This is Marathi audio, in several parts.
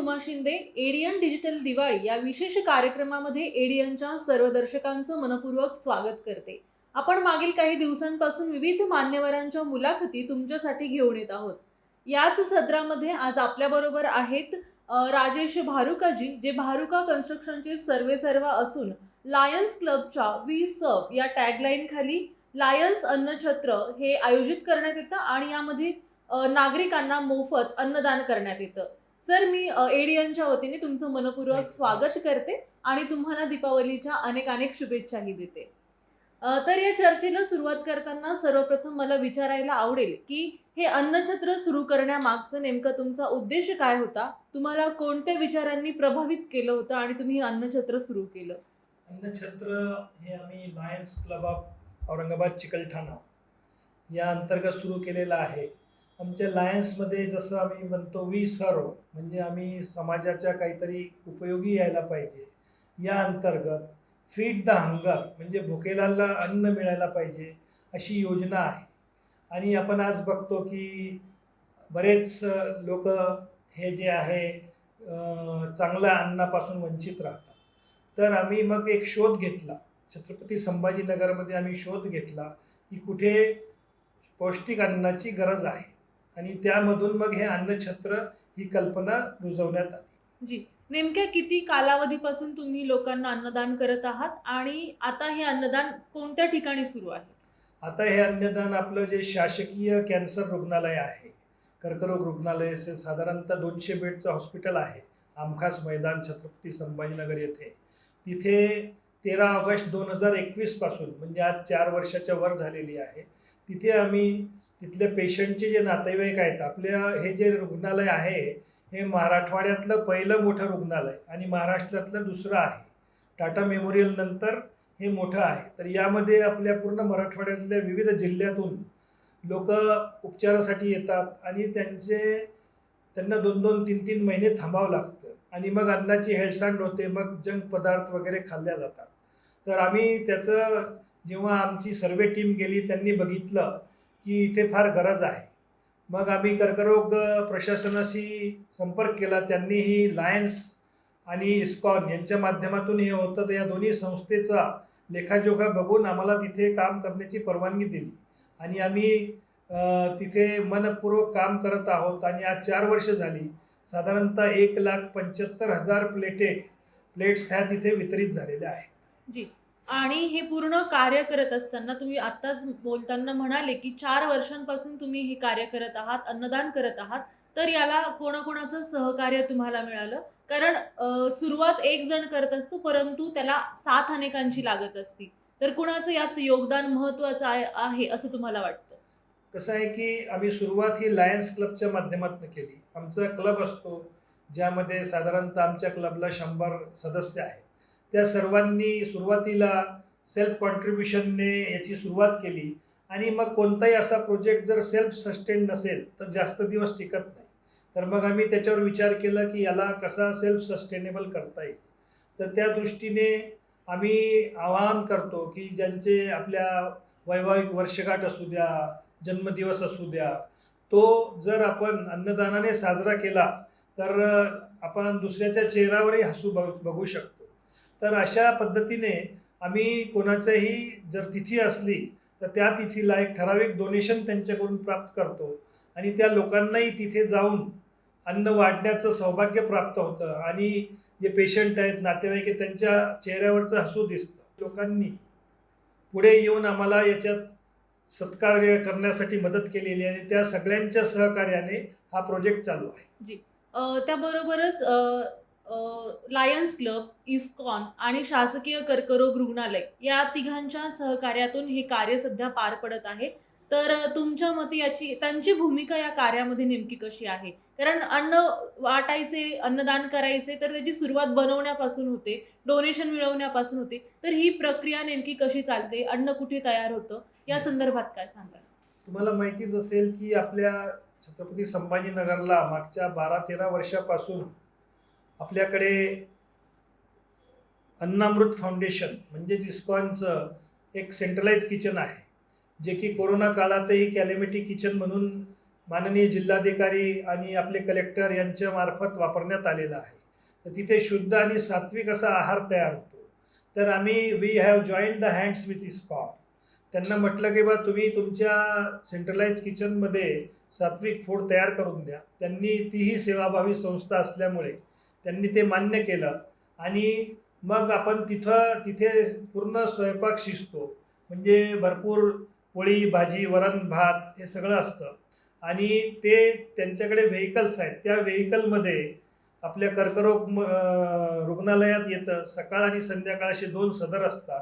उमा शिंदे एडियन डिजिटल दिवाळी या विशेष कार्यक्रमामध्ये एडियनच्या सर्व दर्शकांचं मनपूर्वक स्वागत करते. आपण मागील काही दिवसांपासून विविध मान्यवरांच्या मुलाखती तुमच्यासाठी घेऊन येत आहोत. याच सत्रामध्ये आज आपल्याबरोबर आहेत राजेश भारुकाजी जे भारुका कन्स्ट्रक्शनचे सर्वे सर्वा असून लायन्स क्लबच्या वी सब या टॅगलाईन खाली लायन्स अन्नछत्र हे आयोजित करण्यात येतं आणि यामध्ये नागरिकांना मोफत अन्नदान करण्यात येतं. सर मी एडियनच्या वतीने तुमचं मनपूर्वक स्वागत करते आणि तुम्हाला दीपावलीच्या अनेक अनेक शुभेच्छाही देते. तर या चर्चेला सुरुवात करताना सर्वप्रथम मला विचारायला आवडेल की हे अन्नछत्र सुरू करण्यामागचं नेमकं तुमचा उद्देश काय होता? तुम्हाला कोणत्या विचारांनी प्रभावित केलं होतं आणि तुम्ही हे अन्नछत्र सुरू केलं? अन्नछत्र हे आम्ही Lions Club of Aurangabad Chikalthana या अंतर्गत सुरू केलेलं आहे. आमच्या लायन्समध्ये जसं आम्ही म्हणतो वी सर्व म्हणजे आम्ही समाजाच्या काहीतरी उपयोगी यायला पाहिजे. या अंतर्गत फीड द हंगर म्हणजे भुकेलाला अन्न मिळायला पाहिजे अशी योजना आहे. आणि आपण आज बघतो की बरेच लोक हे जे आहे चांगल्या अन्नापासून वंचित राहतात. तर आम्ही मग एक शोध घेतला. छत्रपती संभाजीनगरमध्ये आम्ही शोध घेतला की कुठे पौष्टिक अन्नाची गरज आहे. आणि त्यामधून मग हे अन्नछत्र ही कल्पना रुजवण्यात आली. जी. नेमक्या किती कालावधीपासून तुम्ही लोकांना अन्नदान करत आहात? आणि आता हे अन्नदान कोणत्या ठिकाणी सुरू आहे? आता हे अन्नदान आपलं जे शासकीय कॅन्सर रुग्णालय आहे कर्करोग रुग्णालय असे साधारणतः दोनशे बेडचं हॉस्पिटल आहे आमखास मैदान छत्रपती संभाजीनगर येथे. तिथे तेरा ऑगस्ट दोन हजार एकवीसपासून म्हणजे आज चार वर्षाच्या वर झालेली आहे तिथे आम्ही तिथल्या पेशंटचे जे नातेवाईक आहेत आपल्या हे जे रुग्णालय आहे हे मराठवाड्यातलं पहिलं मोठं रुग्णालय आणि महाराष्ट्रातलं दुसरं आहे. टाटा मेमोरियल नंतर हे मोठं आहे. तर यामध्ये आपल्या पूर्ण मराठवाड्यातल्या विविध जिल्ह्यातून लोक उपचारासाठी येतात आणि त्यांचे त्यांना दोन दोन तीन तीन महिने थांबावं लागतं. आणि मग अन्नाची हेळसांड होते मग जंक पदार्थ वगैरे खाल्ल्या जातात. तर आम्ही त्याचं जेव्हा आमची सर्वे टीम गेली त्यांनी बघितलं की इथे फार गरज आहे. मग आम्ही कर्करोग प्रशासनाशी संपर्क केला त्यांनीही लायन्स आणि इस्कॉन यांच्या माध्यमातून हे होतं. तर या दोन्ही संस्थेचा लेखाजोखा बघून आम्हाला तिथे काम करण्याची परवानगी दिली. आणि आम्ही तिथे मनपूर्वक काम करत आहोत आणि आज चार वर्ष झाली. साधारणतः एक लाख पंच्याहत्तर हजार प्लेटेड प्लेट्स ह्या तिथे वितरित झालेल्या आहेत. जी. आणि हे पूर्ण कार्य करत असताना तुम्ही आत्ताच बोलताना म्हणाले की चार वर्षांपासून तुम्ही हे कार्य करत आहात अन्नदान करत आहात तर याला कोणाकोणाचं सहकार्य तुम्हाला मिळालं? कारण सुरुवात एक जण करत असतो परंतु त्याला साथ अनेकांची लागत असती. तर कुणाचं यात योगदान महत्त्वाचं आहे आहे असं तुम्हाला वाटतं? कसं आहे की आम्ही सुरुवात ही लायन्स क्लबच्या माध्यमातून केली. आमचा क्लब असतो ज्यामध्ये साधारणतः आमच्या क्लबला शंभर सदस्य आहेत. त्या सर्वांनी सुरुवातीला सेल्फ कॉन्ट्रीब्युशनने याची सुरुवात केली. आणि मग कोणताही असा प्रोजेक्ट जर सेल्फ सस्टेन नसेल तर जास्त दिवस टिकत नाही. तर मग आम्ही त्याच्यावर विचार केला की याला कसा सेल्फ सस्टेनेबल करता येईल? तर त्या दृष्टीने आम्ही आवाहन करतो की ज्यांचे आपल्या वैवाहिक वर्षगाठ असू द्या जन्मदिवस असू द्या तो जर आपण अन्नदानाने साजरा केला तर आपण दुसऱ्याच्या चेहऱ्यावरही हसू बघू शकतो. तर अशा पद्धतीने आम्ही कोणाचंही जर तिथी असली तर त्या तिथीला एक ठराविक डोनेशन त्यांच्याकडून प्राप्त करतो. आणि त्या लोकांनाही तिथे जाऊन अन्न वाढण्याचं सौभाग्य प्राप्त होतं. आणि जे पेशंट आहेत नातेवाईक आहेत त्यांच्या चेहऱ्यावरचं हसू दिसतं. लोकांनी पुढे येऊन आम्हाला याच्यात सत्कार्य करण्यासाठी मदत केलेली आणि त्या सगळ्यांच्या सहकार्याने हा प्रोजेक्ट चालू आहे. जी. त्याबरोबरच लायन्स क्लब इस्कॉन आणि शासकीय कर्करोग रुग्णालय या तिघांच्या सहकार्यातून हे कार्य सध्या पार पडत आहे. तर तुमच्या मते याची त्यांची भूमिका या कार्यामध्ये नेमकी कशी आहे? कारण अन्न वाटायचे अन्नदान करायचे तर त्याची सुरुवात बनवण्यापासून होते डोनेशन मिळवण्यापासून होते. तर ही प्रक्रिया नेमकी कशी चालते? अन्न कुठे तयार होतं? या संदर्भात काय सांगाल? तुम्हाला माहितीच असेल की आपल्या छत्रपती संभाजीनगरला मागच्या बारा तेरा वर्षापासून आपल्याकडे अन्नामृत फाउंडेशन म्हणजेच इस्कॉनचं एक सेंट्रलाइज किचन आहे जे की कोरोना काळातही कॅलेमिटी किचन म्हणून माननीय जिल्हाधिकारी आणि आपले कलेक्टर यांच्या मार्फत वापरण्यात आलेलं आहे. तर तिथे शुद्ध आणि सात्विक असा आहार तयार होतो. तर आम्ही we have joint the hands with ISKCON त्यांना म्हटलं की बा तुम्ही तुमच्या सेंट्रलाइज किचनमध्ये सात्विक फूड तयार करून द्या. त्यांनी तीही सेवाभावी संस्था असल्यामुळे त्यांनी ते मान्य केलं. आणि मग आपण तिथं तिथे पूर्ण स्वयंपाक शिजतो. म्हणजे भरपूर पोळी भाजी वरण भात हे सगळं असतं. आणि ते त्यांच्याकडे व्हेकल्स आहेत. त्या व्हेकलमध्ये आपल्या कर्करोग म- रुग्णालयात येतं. सकाळ आणि संध्याकाळ असे दोन सदर असतात.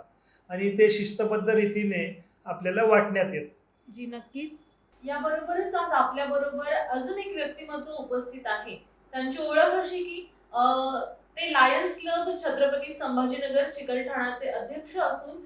आणि ते शिस्तबद्ध रीतीने आपल्याला वाटण्यात येत. जी नक्कीच. याबरोबरच आज आपल्याबरोबर अजून एक व्यक्तिमत्व उपस्थित आहे. त्यांची ओळख अशी की ते लायन्स क्लब छत्रपती संभाजीनगर चिकलठाणाचे अध्यक्ष असून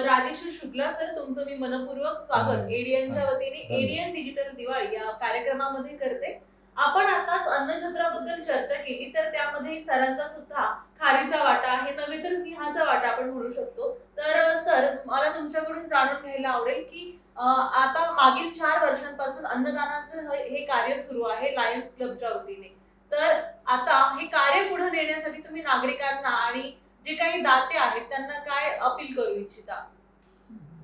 राजेश शुक्ला सर तुमचं मी मनपूर्वक स्वागत. एडियनच्या वतीने. एडियन डिजिटल दिवाळी या कार्यक्रमामध्ये करते आपण आताच अन्नछत्राबद्दल चर्चा केली तर त्यामध्ये सरांचा सुद्धा खारीचा वाटा आहे नव्हे तर सिंहाचा वाटा आपण म्हणू शकतो तर सर मला तुमच्याकडून जाणून घ्यायला आवडेल की आता मागील चार वर्षांपासून अन्नदानाचं हे हे कार्य सुरू आहे लायन्स क्लबच्या वतीने तर आता हे कार्य पुढे नेण्यासाठी तुम्ही नागरिकांना आणि जे काही दाते आहेत त्यांना काय अपील करू इच्छिता?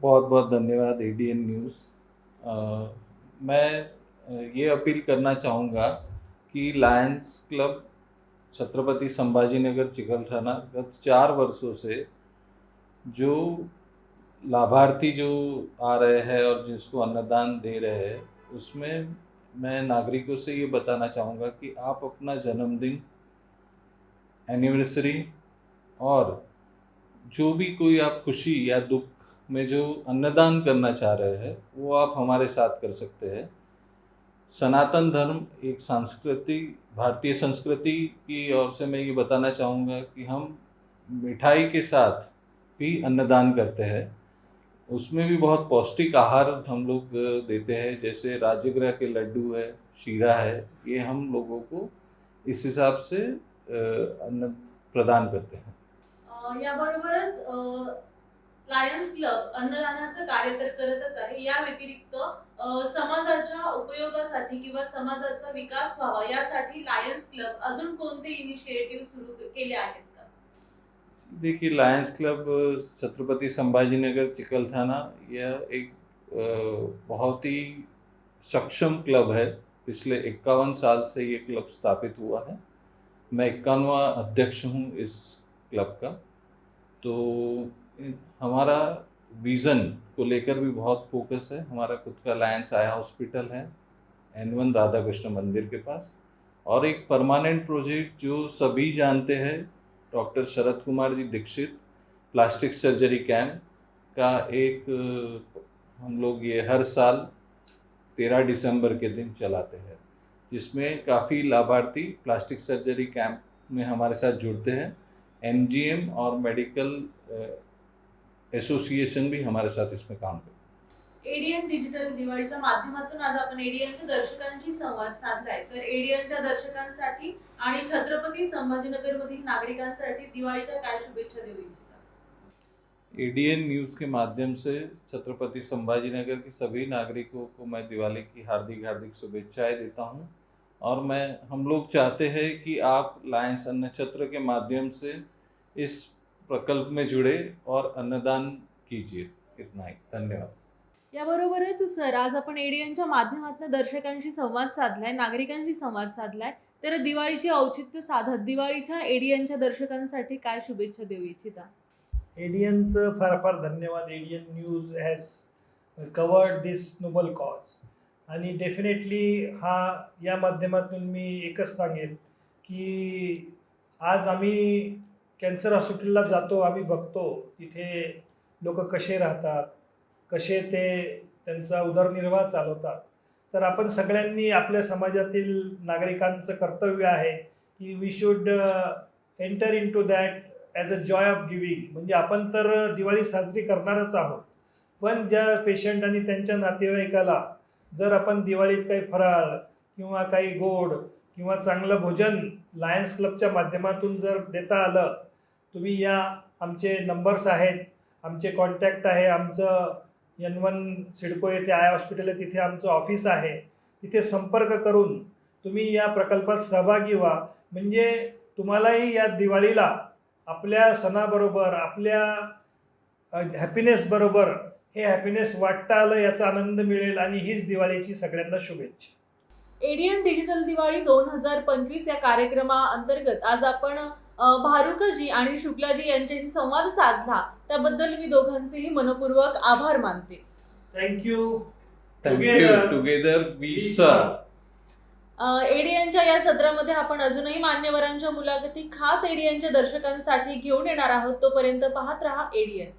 बहुत बहुत धन्यवाद एडीएन न्यूज़ मैं ये अपील करना चाहूँगा कि लायंस क्लब छत्रपति संभाजी नगर चिकलठाना गत चार वर्षों से जो लाभार्थी जो आ रहे हैं और जिसको अन्नदान दे रहे हैं उसमें मैं नागरिकों से ये बताना चाहूँगा कि आप अपना जन्मदिन एनिवर्सरी और जो भी कोई आप खुशी या दुख में जो अन्नदान करना चाह रहे हैं, वो आप हमारे साथ कर सकते हैं। सनातन धर्म एक संस्कृति, भारतीय संस्कृति की ओर से मैं ये बताना चाहूँगा कि हम मिठाई के साथ भी अन्नदान करते हैं। उसमें भी बहुत पौष्टिक आहार हम लोग देते हैं। जैसे राजगृह के लड्डू है शीरा है ये हम लोगों को इस हिसाब से अन्न प्रदान करते हैं। याबरोबरच लायन्स क्लब अन्नदानाचं कार्य तर करतच आहे. या व्यतिरिक्त समाजाच्या उपयोगासाठी किंवा समाजाचा विकास व्हावा यासाठी लायन्स क्लब अजून कोणते इनिशिएटिव्ह सुरू केले आहेत? देखिए लायंस क्लब छत्रपति संभाजीनगर चिकलथाना यह एक बहुत ही सक्षम क्लब है। पिछले इक्यावन साल से ये क्लब स्थापित हुआ है। मैं इक्यानवा अध्यक्ष हूँ इस क्लब का। तो हमारा विज़न को लेकर भी बहुत फोकस है। हमारा खुद का लायंस आया हॉस्पिटल है एन वन राधा कृष्ण मंदिर के पास। और एक परमानेंट प्रोजेक्ट जो सभी जानते हैं doctor Sharad Kumar ji Dixit, plastic surgery camp का एक, हम लोग ये हर साल तेरह दिसंबर के दिन चलाते हैं, जिसमें काफ़ी लाभार्थी प्लास्टिक सर्जरी कैंप में हमारे साथ जुड़ते हैं। एनजीएम और मेडिकल एसोसिएशन भी हमारे साथ इसमें काम करते हैं। एडीएन डिजिटल दिवाळीच्या माध्यमातून आज आपण एडीएनच्या दर्शकांशी संवाद साधलाय. तर एडीएनच्या दर्शकांसाठी आणि छत्रपती संभाजीनगर मधील नागरिकांसाठी दिवाळीच्या काय शुभेच्छा देऊ इच्छिता? एडीएन न्यूज़ के माध्यम से छत्रपति संभाजीनगर के सभी नागरिकों को मैं दिवाली की हार्दिक हार्दिक शुभेच्छाएं देता हूं। और मैं हम लोग चाहते हैं कि आप लायंस अन्न छत्र के माध्यम से इस प्रकल्प में जुड़े और अन्नदान कीजिए। इतना ही। धन्यवाद। याबरोबरच सर आज आपण एडियनच्या माध्यमातून दर्शकांशी संवाद साधलाय नागरिकांशी संवाद साधलाय. तर दिवाळीचे औचित्य साधत दिवाळीच्या एडियनच्या दर्शकांसाठी काय शुभेच्छा देऊ इच्छिता? एडियनचं फार फार धन्यवाद. एडियन news has covered this noble cause आणि डेफिनेटली हा या माध्यमातून मी एकच सांगेन की आज आम्ही कॅन्सर हॉस्पिटलला जातो आम्ही बघतो तिथे लोक कसे राहतात कसे ते त्यांचा उदरनिर्वाह चालवतात. तर आपण सगळ्यांनी आपल्या समाजातील नागरिकांचं कर्तव्य आहे की we should enter into that as a joy of giving म्हणजे आपण तर दिवाळी साजरी करणारच आहोत. पण ज्या पेशंट आणि त्यांच्या नातेवाईकाला जर आपण दिवाळीत काही फराळ किंवा काही गोड किंवा चांगलं भोजन लायन्स क्लबच्या माध्यमातून जर देता आलं तुम्ही या आमचे नंबर्स आहेत आमचे कॉन्टॅक्ट आहे आमचं एन वन सिडको येथे आय हॉस्पिटल आहे तिथे आमचं ऑफिस आहे. तिथे संपर्क करून तुम्ही या प्रकल्पात सहभागी व्हा. म्हणजे तुम्हालाही या दिवाळीला आपल्या सणाबरोबर आपल्या हॅपीनेसबरोबर हे हॅपीनेस वाटता आलं याचा आनंद मिळेल आणि हीच दिवाळीची सगळ्यांना शुभेच्छा. एडियन डिजिटल दिवाळी दोन हजार पंचवीस या कार्यक्रमाअंतर्गत आज आपण भारुकजी आणि शुक्लाजी यांच्याशी संवाद साधला. त्याबद्दल मी दोघांचेही मनपूर्वक आभार मानते. थँक्यू टुगेदर वी अ, एडियनच्या या सत्रामध्ये आपण अजूनही मान्यवरांच्या मुलाखती खास एडियनच्या दर्शकांसाठी घेऊन येणार आहोत. तोपर्यंत पाहत रहा एडियन